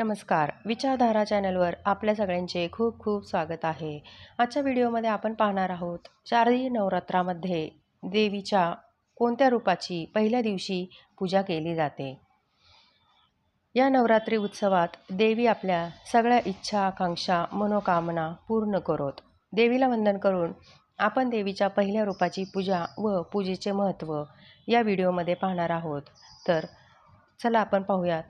नमस्कार. विचारधारा चॅनलवर आपल्या सगळ्यांचे खूप खूप स्वागत आहे. आजच्या व्हिडिओमध्ये आपण पाहणार आहोत शारदीय नवरात्रामध्ये देवीच्या कोणत्या रूपाची पहिल्या दिवशी पूजा केली जाते? या नवरात्री उत्सवात देवी आपल्या सगळ्या इच्छा आकांक्षा मनोकामना पूर्ण करोत. देवीला वंदन करून आपण देवीच्या पहिल्या रूपाची पूजा व पूजेचे महत्त्व या व्हिडिओमध्ये पाहणार आहोत. तर चला आपण पाहूयात.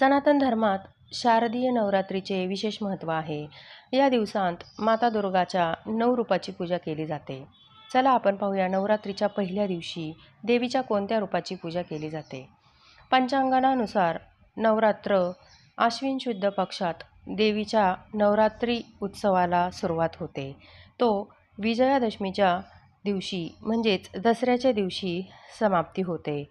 सनातन धर्मात शारदीय नवरात्रीचे विशेष महत्त्व आहे. या दिवसांत माता दुर्गाच्या नऊ रूपाची पूजा केली जाते. चला आपण पाहूया नवरात्रीच्या पहिल्या दिवशी देवीच्या कोणत्या रूपाची पूजा केली जाते. पंचांगणानुसार नवरात्र आश्विन शुद्ध पक्षात देवीच्या नवरात्री उत्सवाला सुरुवात होते. तो विजयादशमीच्या दिवशी म्हणजेच दसऱ्याच्या दिवशी समाप्ती होते.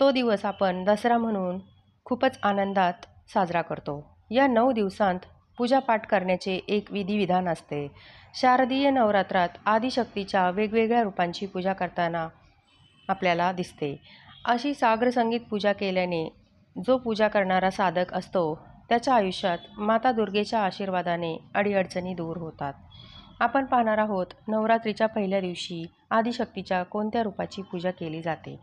तो दिवस आपण दसरा म्हणून खूपच आनंदात साजरा करतो. या नऊ दिवसांत पूजापाठ करण्याचे एक विधिविधान असते. शारदीय नवरात्रात आदिशक्तीच्या वेगवेगळ्या रूपांची पूजा करताना आपल्याला दिसते. अशी सागर संगीत पूजा केल्याने जो पूजा करणारा साधक असतो त्याच्या आयुष्यात माता दुर्गेच्या आशीर्वादाने अडीअडचणी दूर होतात. आपण पाहणार आहोत नवरात्रीच्या पहिल्या दिवशी आदिशक्तीच्या कोणत्या रूपाची पूजा केली जाते?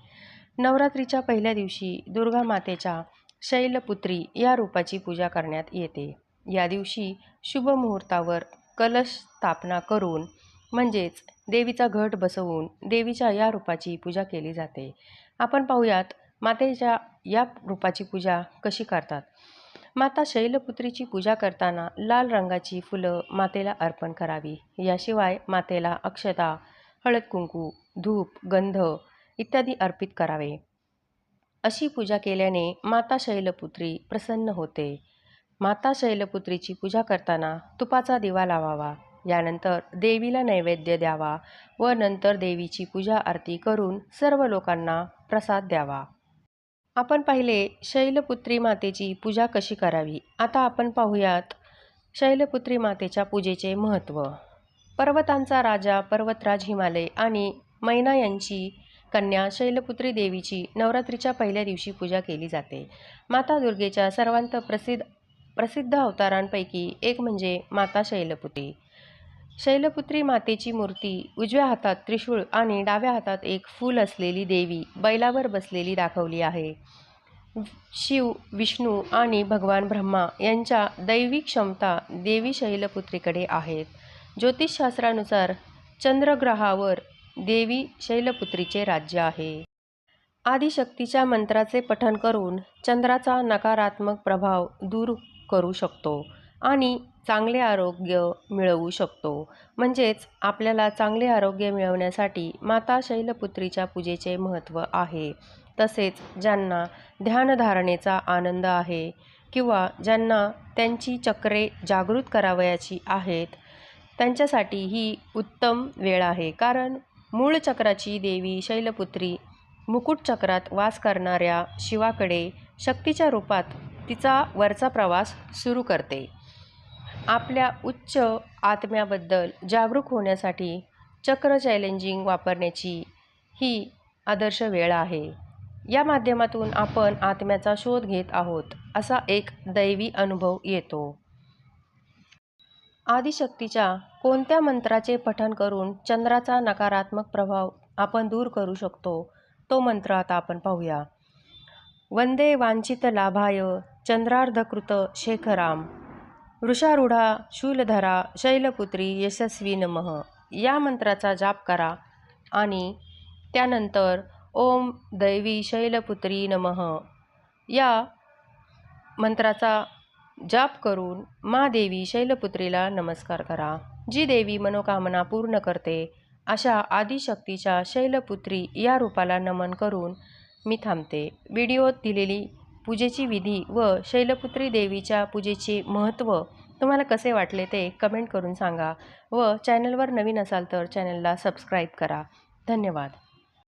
नवरात्रीच्या पहिल्या दिवशी दुर्गा मातेच्या शैलपुत्री या रूपाची पूजा करण्यात येते. या दिवशी शुभ मुहूर्तावर कलश स्थापना करून म्हणजेच देवीचा घट बसवून देवीच्या या रूपाची पूजा केली जाते. आपण पाहूयात मातेच्या या रूपाची पूजा कशी करतात? माता शैलपुत्रीची पूजा करताना लाल रंगाची फुलं मातेला अर्पण करावी. याशिवाय मातेला अक्षता हळद कुंकू धूप गंध इत्यादी अर्पित करावे. अशी पूजा केल्याने माता शैलपुत्री प्रसन्न होते. माता शैलपुत्रीची पूजा करताना तुपाचा दिवा लावावा यानंतर देवीला नैवेद्य द्यावा व नंतर देवीची पूजा आरती करून सर्व लोकांना प्रसाद द्यावा. आपण पाहिले शैलपुत्री मातेची पूजा कशी करावी? आता आपण पाहूयात शैलपुत्री मातेच्या पूजेचे महत्त्व पर्वतांचा राजा पर्वतराज हिमालय आणि मैना यांची कन्या शैलपुत्री देवीची नवरात्रीच्या पहिल्या दिवशी पूजा केली जाते. माता दुर्गेच्या सर्वांत प्रसिद्ध प्रसिद्ध अवतारांपैकी एक म्हणजे माता शैलपुत्री. शैलपुत्री मातेची मूर्ती उजव्या हातात त्रिशूळ आणि डाव्या हातात एक फूल असलेली देवी बैलावर बसलेली दाखवली आहे. शिव विष्णू आणि भगवान ब्रह्मा यांच्या दैविक क्षमता देवी शैलपुत्रीकडे आहेत. ज्योतिषशास्त्रानुसार चंद्रग्रहावर देवी शैलपुत्रीचे राज्य आहे. आदिशक्तीच्या मंत्राचे पठण करून चंद्राचा नकारात्मक प्रभाव दूर करू शकतो आणि चांगले आरोग्य मिळवू शकतो. म्हणजेच आपल्याला चांगले आरोग्य मिळवण्यासाठी माता शैलपुत्रीच्या पूजेचे महत्त्व आहे. तसेच ज्यांना ध्यानधारणेचा आनंद आहे किंवा ज्यांना त्यांची चक्रे जागृत करावयाची आहेत त्यांच्यासाठी ही उत्तम वेळ आहे. कारण मूळ चक्राची देवी शैलपुत्री मुकुट चक्रात वास करणाऱ्या शिवाकडे शक्तीच्या रूपात तिचा वरचा प्रवास सुरू करते. आपल्या उच्च आत्म्याबद्दल जागरूक होण्यासाठी चक्र चॅलेंजिंग वापरण्याची ही आदर्श वेळ आहे. या माध्यमातून आपण आत्म्याचा शोध घेत आहोत असा एक दैवी अनुभव येतो. आदिशक्तीच्या कोणत्या मंत्राचे पठण करून चंद्राचा नकारात्मक प्रभाव आपण दूर करू शकतो? तो मंत्र आता आपण पाहूया. वंदे वांछित लाभाय चंद्रार्धकृत शेखराम. वृषारूढा शूलधरा शैलपुत्री यशस्वी नमः. या मंत्राचा जाप करा आणि त्यानंतर ओम दैवी शैलपुत्री नमः. या मंत्राचा जाप करून मा देवी शैलपुत्रीला नमस्कार करा. जी देवी मनोकामना पूर्ण करते अशा आदिशक्तीच्या शैलपुत्री या रूपाला नमन करून मी थांबते. व्हिडिओत दिलेली पूजेची विधी व शैलपुत्री देवीच्या पूजेचे महत्त्व तुम्हाला कसे वाटले ते कमेंट करून सांगा व चॅनलवर नवीन असाल तर चॅनलला सबस्क्राईब करा. धन्यवाद.